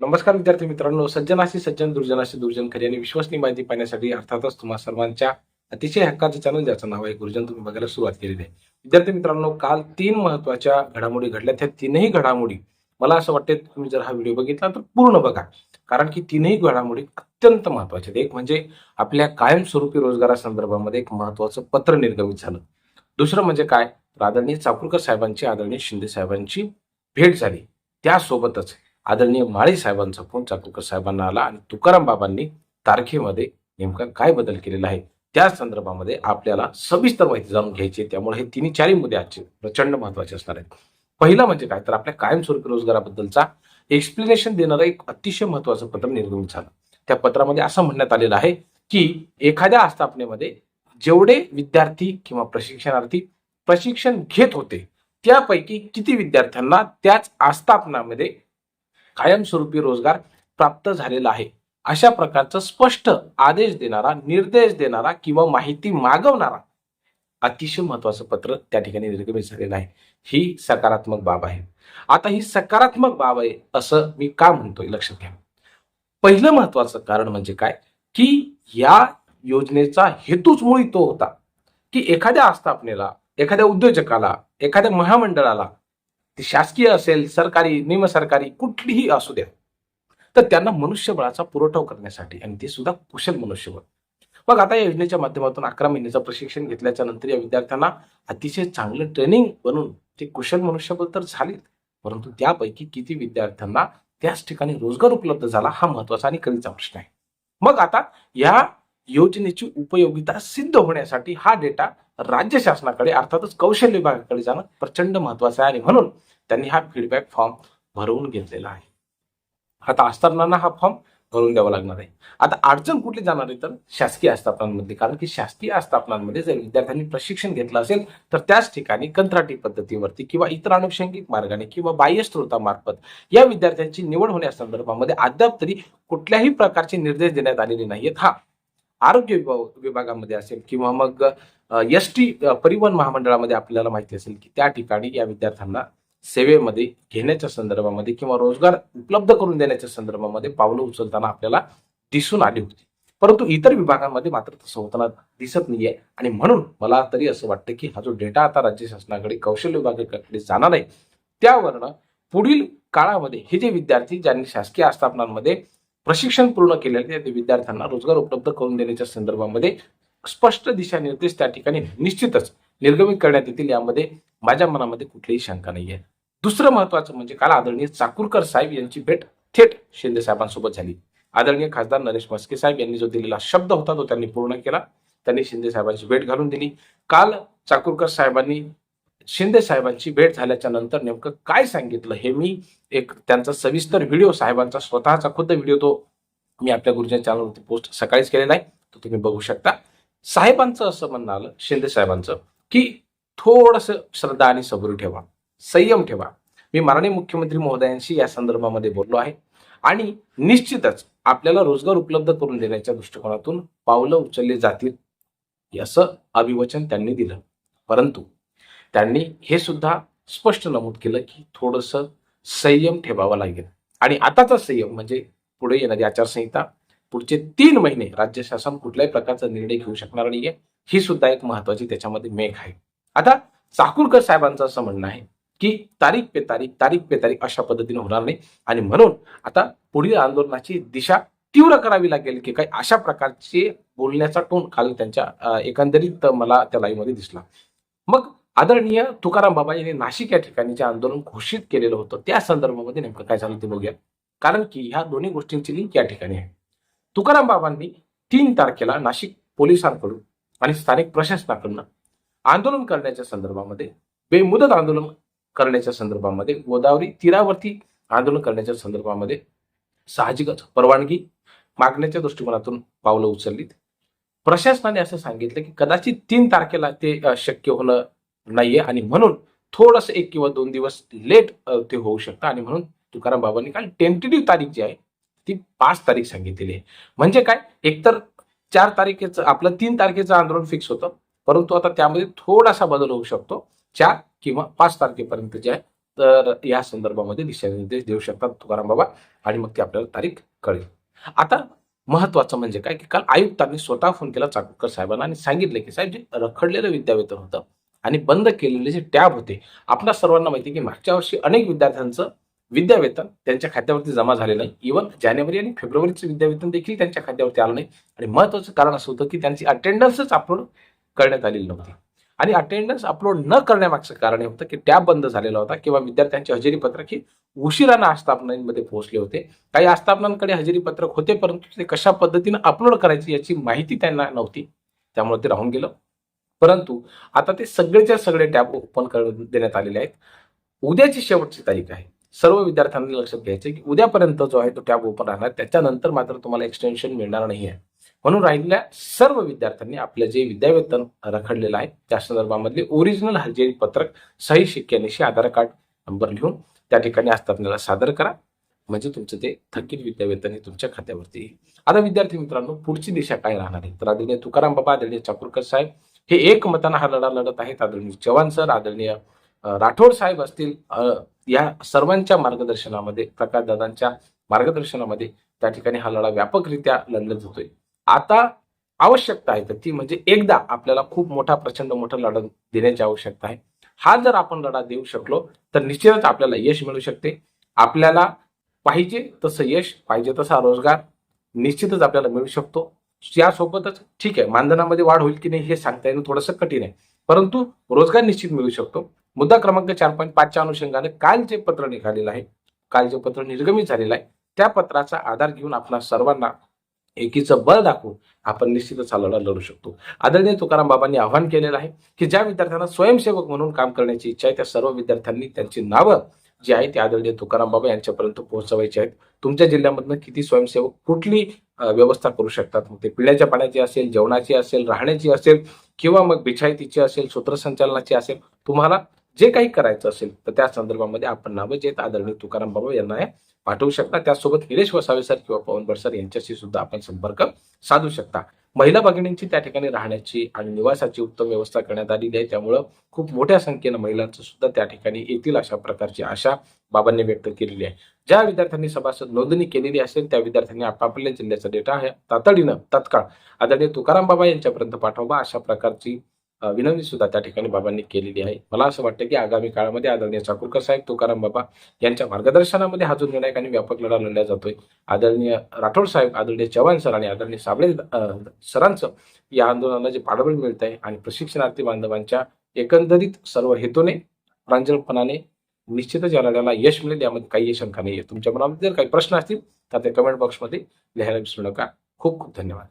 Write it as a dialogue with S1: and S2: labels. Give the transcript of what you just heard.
S1: नमस्कार विद्यार्थी मित्रांनो सज्जनाशी सज्जन दुर्जनाशी दुर्जन खरी आणि विश्वसनीय माहिती पाहण्यासाठी अर्थातच तुम्हा सर्वांच्या अतिशय हक्काचं चॅनल ज्याचं नाव आहे गुरुजन तुम्ही बघायला सुरुवात केलेली आहे. विद्यार्थी मित्रांनो काल तीन महत्त्वाच्या घडामोडी घडल्या त्या तीनही घडामोडी मला असं वाटते तुम्ही जर हा व्हिडिओ बघितला तर पूर्ण बघा. कारण की तीनही घडामोडी अत्यंत महत्त्वाच्या आहेत. एक म्हणजे आपल्या कायमस्वरूपी रोजगारासंदर्भामध्ये एक महत्वाचं पत्र निर्गमित झालं. दुसरं म्हणजे काय? आदरणीय चाकूरकर साहेबांची आदरणीय शिंदे साहेबांची भेट झाली. त्यासोबतच आदरणीय माळी साहेबांचा फोन चाकूरकर साहेबांना आला आणि तुकाराम बाबांनी तारखेमध्ये नेमका काय बदल केलेला आहे? त्या संदर्भामध्ये आपल्याला सविस्तर माहिती जाणून घ्यायची आहे. त्यामुळे हे तिन्ही चारही मुद्दे आजचे प्रचंड महत्त्वाचे असणार आहेत. पहिला म्हणजे काय? तर आपल्या कायमस्वरूपी रोजगाराबद्दलचा एक्सप्लेनेशन देणारं एक अतिशय महत्वाचं पत्र निर्गमित झालं. त्या पत्रामध्ये असं म्हणण्यात आलेलं आहे की एखाद्या आस्थापनेमध्ये जेवढे विद्यार्थी किंवा प्रशिक्षणार्थी प्रशिक्षण घेत होते त्यापैकी किती विद्यार्थ्यांना त्याच आस्थापनामध्ये कायमस्वरूपी रोजगार प्राप्त झालेला आहे. अशा प्रकारचं स्पष्ट आदेश देणारा निर्देश देणारा किंवा माहिती मागवणारा अतिशय महत्वाचं पत्र त्या ठिकाणी निर्गमित झालेलं आहे. ही सकारात्मक बाब आहे. आता ही सकारात्मक बाब आहे असं मी का म्हणतोय? लक्षात घ्या. पहिलं महत्वाचं कारण म्हणजे काय? की या योजनेचा हेतूच मुळी तो होता. की एखाद्या आस्थापनेला एखाद्या उद्योजकाला एखाद्या महामंडळाला ती शासकीय असेल सरकारी निमसरकारी कुठलीही असू द्या. तर त्यांना मनुष्यबळाचा पुरवठा करण्यासाठी आणि ते सुद्धा कुशल मनुष्यबळ. मग आता या योजनेच्या माध्यमातून अकरा महिन्याचं प्रशिक्षण घेतल्याच्या नंतर या विद्यार्थ्यांना अतिशय चांगलं ट्रेनिंग बनून ते कुशल मनुष्यबळ तर झालेत परंतु त्यापैकी किती विद्यार्थ्यांना त्याच ठिकाणी रोजगार उपलब्ध झाला हा महत्त्वाचा आणि कधीचा प्रश्न आहे. मग आता या योजनेची उपयोगिता सिद्ध होण्यासाठी हा डेटा राज्य शासनाकडे अर्थातच कौशल्य विभागाकडे जाणं प्रचंड महत्वाचं आहे. आणि म्हणून त्यांनी हा फीडबॅक फॉर्म भरवून घेतलेला आहे. आता आस्थापनांना हा फॉर्म भरून द्यावा लागणार आहे. आता अडचण कुठली जाणार आहे तर शासकीय आस्थापनांमध्ये कारण की शासकीय आस्थापनांमध्ये जर विद्यार्थ्यांनी प्रशिक्षण घेतलं असेल तर त्याच ठिकाणी कंत्राटी पद्धतीवरती किंवा इतर अनुषंगिक मार्गाने किंवा बाह्य स्त्रोतामार्फत या विद्यार्थ्यांची निवड होण्यासंदर्भामध्ये अद्याप तरी कुठल्याही प्रकारचे निर्देश देण्यात आलेले नाहीयेत. हा आरोग्य विभाग विभागामध्ये असेल किंवा मग एस टी परिवहन महामंडळामध्ये आपल्याला माहिती असेल की त्या ठिकाणी या विद्यार्थ्यांना सेवेमध्ये घेण्याच्या संदर्भामध्ये किंवा रोजगार उपलब्ध करून देण्याच्या संदर्भामध्ये पावलं उचलताना आपल्याला दिसून आली होती. परंतु इतर विभागांमध्ये मात्र तसं होताना दिसत नाहीये. आणि म्हणून मला तरी असं वाटतं की हा जो डेटा आता राज्य शासनाकडे कौशल्य विभागाकडे जाणार आहे त्यावरनं पुढील काळामध्ये हे जे विद्यार्थी ज्यांनी शासकीय आस्थापनांमध्ये प्रशिक्षण पूर्ण केलेले विद्यार्थ्यांना रोजगार उपलब्ध करून देण्याच्या संदर्भामध्ये स्पष्ट दिशानिर्देश त्या ठिकाणी निश्चितच निर्गमित करण्यात येतील. यामध्ये माझ्या मनामध्ये कुठलीही शंका नाही आहे दुसरं महत्वाचं म्हणजे काल आदरणीय चाकूरकर साहेब यांची भेट थेट शिंदे साहेबांसोबत झाली. आदरणीय खासदार नरेश मस्के साहेब यांनी जो दिलेला शब्द होता तो त्यांनी पूर्ण केला. त्यांनी शिंदे साहेबांची भेट घालून दिली. काल चाकूरकर साहेबांनी शिंदे साहेबांची भेट झाल्याच्यानंतर नेमकं काय सांगितलं हे मी एक त्यांचा सविस्तर व्हिडिओ साहेबांचा स्वतःचा खुद्द व्हिडिओ तो मी आपल्या गुरुजन चॅनलवरती पोस्ट सकाळीच केलेला आहे. तो तुम्ही बघू शकता. साहेबांचं असं म्हणणं आलं शिंदे साहेबांचं की थोडस श्रद्धा आणि सबुरी ठेवा संयम ठेवा. मी माननीय मुख्यमंत्री महोदयांशी या संदर्भामध्ये बोललो आहे. आणि निश्चितच आपल्याला रोजगार उपलब्ध करून देण्याच्या दृष्टिकोनातून पावलं उचलली जातील असं अभिवचन त्यांनी दिलं. परंतु त्यांनी हे सुद्धा स्पष्ट नमूद केलं की थोडस संयम ठेवावा लागेल. आणि आताचा संयम म्हणजे पुढे येणारी आचारसंहिता पुढचे तीन महिने राज्य शासन कुठल्याही प्रकारचा निर्णय घेऊ शकणार नाहीये. ही सुद्धा एक महत्वाची त्याच्यामध्ये मेघ आहे. आता चाकूरकर साहेबांचं असं म्हणणं आहे की तारीख पे तारीख तारीख पे तारीख अशा पद्धतीने होणार नाही. आणि म्हणून आता पुढील आंदोलनाची दिशा तीव्र करावी लागेल की काही अशा प्रकारचे बोलण्याचा टोन काल त्यांच्या एकंदरीत मला त्या लाईव्हमध्ये दिसला. मग आदरणीय तुकाराम बाबा यांनी नाशिक या ठिकाणी जे आंदोलन घोषित केलेलं होतं त्या संदर्भामध्ये नेमकं काय झालं ते बघूया. कारण की ह्या दोन्ही गोष्टींची लिंक या ठिकाणी आहे. तुकाराम बाबांनी तीन तारखेला नाशिक पोलिसांकडून आणि स्थानिक प्रशासनाकडून आंदोलन करण्याच्या संदर्भामध्ये बेमुदत आंदोलन करण्याच्या संदर्भामध्ये गोदावरी तीरावरती आंदोलन करण्याच्या संदर्भामध्ये साहजिकच परवानगी मागण्याच्या दृष्टिकोनातून पावलं उचललीत. प्रशासनाने असं सांगितलं की कदाचित तीन तारखेला ते शक्य होणं नाहीये. आणि म्हणून थोडस एक किंवा दोन दिवस लेट ते होऊ शकतं. आणि म्हणून तुकाराम बाबांनी काल टेंटेटिव्ह तारीख जी आहे ती पाच तारीख सांगितलेली आहे. म्हणजे काय? एकतर चार तारखेचं आपलं तीन तारखेचं आंदोलन फिक्स होतं. परंतु आता त्यामध्ये थोडासा बदल होऊ शकतो. चार किंवा पाच तारखेपर्यंत जे आहे तर या संदर्भामध्ये दिशानिर्देश देऊ शकतात तुकाराम बाबा. आणि मग ती आपल्याला तारीख कळेल. आता महत्वाचं म्हणजे काय? की काल आयुक्तांनी स्वतः फोन केला चाकूरकर साहेबांना आणि सांगितलं की साहेब जे रखडलेलं विद्यावेतन होतं आणि बंद केलेले जे टॅब होते आपल्या सर्वांना माहिती आहे की मागच्या वर्षी अनेक विद्यार्थ्यांचं विद्यावेतन त्यांच्या खात्यावरती जमा झाले नाही. इव्हन जानेवारी आणि फेब्रुवारीचं विद्यावेतन देखील त्यांच्या खात्यावरती आलं नाही. आणि महत्वाचं कारण असं होतं की त्यांची अटेंडन्सच अपलोड करण्यात आलेली नव्हती. आणि अटेंडन्स अपलोड न करण्यामागचं कारण हे होतं की टॅब बंद झालेला होता किंवा विद्यार्थ्यांची हजेरी पत्रक ही उशिरानं आस्थापनांमध्ये पोहोचले होते. काही आस्थापनांकडे हजेरी पत्रक होते परंतु ते कशा पद्धतीनं अपलोड करायची याची माहिती त्यांना नव्हती. त्यामुळे ते राहून गेलं. परंतु आता ते सगळेच्या सगळे टॅब ओपन करून देण्यात आलेले आहेत. उद्याची शेवटची तारीख आहे. सर्व विद्यार्थ्यांनी लक्षात घ्यायचं की उद्यापर्यंत जो आहे तो टॅब ओपन राहणार. त्याच्यानंतर मात्र तुम्हाला एक्सटेन्शन मिळणार नाही आहे. म्हणून राहिलेल्या सर्व विद्यार्थ्यांनी आपलं जे विद्यावेतन रखडलेलं आहे त्या संदर्भामधले ओरिजिनल हजेरी पत्रक सही शिक्क्यानिशी आधार कार्ड नंबर लिहून त्या ठिकाणी आस्थापनेला सादर करा. म्हणजे तुमचं ते थकीत विद्यावेतन हे तुमच्या खात्यावरती येईल. आता विद्यार्थी मित्रांनो पुढची दिशा काय राहणार आहे? तर आदरणीय तुकाराम बाबा आदरणीय चाकूरकर साहेब हे एक मतानं हा लढा लढत आहेत आदरणीय चव्हाण सर आदरणीय राठोड साहेब असतील या सर्वांच्या मार्गदर्शनामध्ये प्रकाशदादांच्या मार्गदर्शनामध्ये त्या ठिकाणी हा लढा व्यापकरित्या लढला जातोय आता आवश्यकता आहे तर ती म्हणजे एकदा आपल्याला खूप मोठा प्रचंड मोठा लढा देण्याची आवश्यकता आहे. हा जर आपण लढा देऊ शकलो तर निश्चितच आपल्याला यश मिळू शकते. आपल्याला पाहिजे तसं यश पाहिजे तसा रोजगार निश्चितच आपल्याला मिळू शकतो. यासोबतच ठीक आहे मानधनामध्ये वाढ होईल की नाही हे सांगता येणं थोडंसं कठीण आहे. परंतु रोजगार निश्चित मिळू शकतो. मुद्दा क्रमांक चार पॉईंट पाचच्या अनुषंगाने काल जे पत्र निघालेलं आहे काल जे पत्र निर्गमित झालेलं आहे त्या पत्राचा आधार घेऊन आपणा सर्वांना एकीचं बळ दाखवून आपण निश्चितच हा लढा लढू शकतो. आदरणीय तुकाराम बाबांनी आवाहन केलेलं आहे की ज्या विद्यार्थ्यांना स्वयंसेवक म्हणून काम करण्याची इच्छा आहे त्या सर्व विद्यार्थ्यांनी त्यांची नावं जी आहे ते आदरणीय तुकाराम बाबा यांच्यापर्यंत पोहोचवायचे आहेत. तुमच्या जिल्ह्यामधनं किती स्वयंसेवक कुठली व्यवस्था करू शकतात? मग ते पिण्याच्या पाण्याची असेल जेवणाची असेल राहण्याची असेल किंवा मग बिछायतीची असेल सूत्रसंचालनाची असेल तुम्हाला जे काही करायचं असेल तर त्या संदर्भामध्ये आपण नावं जे आहेत आदरणीय तुकाराम बाबा यांना पाठवू शकता. त्यासोबत निलेश वसावे सर किंवा पवन बड सर यांच्याशी सुद्धा आपण संपर्क साधू शकता. महिला भगिनींची त्या ठिकाणी राहण्याची आणि निवासाची उत्तम व्यवस्था करण्यात आलेली आहे. त्यामुळं खूप मोठ्या संख्येनं महिलांचं सुद्धा त्या ठिकाणी येतील अशा प्रकारची आशा बाबांनी व्यक्त केलेली आहे. ज्या विद्यार्थ्यांनी सभासद नोंदणी केलेली असेल त्या विद्यार्थ्यांनी आपापल्या जिल्ह्याचा डेटा आहे. तातडीनं तत्काळ आदरणीय तुकाराम बाबा यांच्यापर्यंत पाठवा अशा प्रकारची विनंती सुद्धा त्या ठिकाणी बाबांनी केलेली आहे. मला असं वाटतं की आगामी काळामध्ये आदरणीय चाकूरकर साहेब तुकाराम बाबा यांच्या मार्गदर्शनामध्ये हा जो निर्णायक आणि व्यापक लढा लढला जातोय. आदरणीय राठोड साहेब आदरणीय चव्हाण सर आणि आदरणीय साबळे सरांचं या आंदोलनाला जे पाठबळ मिळत आहे आणि प्रशिक्षणार्थी बांधवांच्या एकंदरीत सर्व हेतूने प्रांजळपणाने निश्चितच या लढ्याला यश मिळेल यामध्ये काही शंका नाही आहे तुमच्या मनामध्ये जर काही प्रश्न असतील तर ते कमेंट बॉक्समध्ये लिहायला विसरू नका. खूप खूप धन्यवाद.